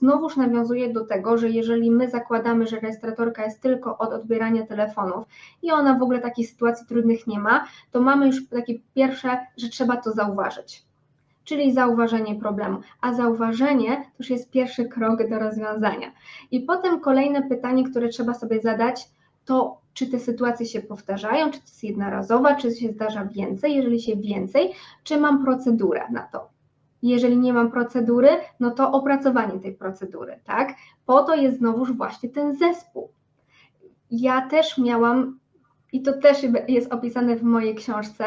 znowuż nawiązuje do tego, że jeżeli my zakładamy, że rejestratorka jest tylko od odbierania telefonów i ona w ogóle takich sytuacji trudnych nie ma, to mamy już takie pierwsze, że trzeba to zauważyć. Czyli zauważenie problemu, a zauważenie to już jest pierwszy krok do rozwiązania. I potem kolejne pytanie, które trzeba sobie zadać, to czy te sytuacje się powtarzają, czy to jest jednorazowa, czy się zdarza więcej, jeżeli się więcej, czy mam procedurę na to. Jeżeli nie mam procedury, no to opracowanie tej procedury, tak? Po to jest znowuż właśnie ten zespół. Ja też miałam, i to też jest opisane w mojej książce,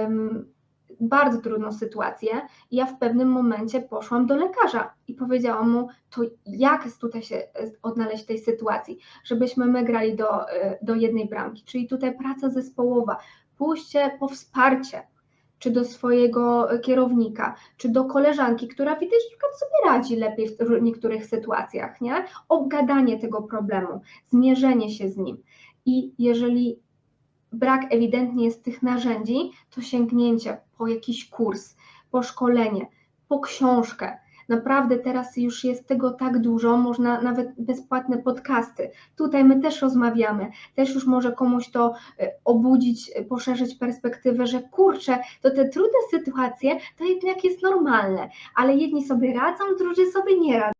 um, bardzo trudną sytuację. Ja w pewnym momencie poszłam do lekarza i powiedziałam mu, to jak tutaj się odnaleźć w tej sytuacji, żebyśmy my grali do, do jednej bramki, czyli tutaj praca zespołowa, pójście po wsparcie, czy do swojego kierownika, czy do koleżanki, która widać, że sobie radzi lepiej w niektórych sytuacjach, nie? Obgadanie tego problemu, zmierzenie się z nim. I jeżeli brak ewidentnie jest tych narzędzi, to sięgnięcie po jakiś kurs, po szkolenie, po książkę. Naprawdę teraz już jest tego tak dużo, można nawet bezpłatne podcasty. Tutaj my też rozmawiamy, też już może komuś to e, obudzić, e, poszerzyć perspektywę, że kurczę, to te trudne sytuacje to jednak jest normalne, ale jedni sobie radzą, drudzy sobie nie radzą.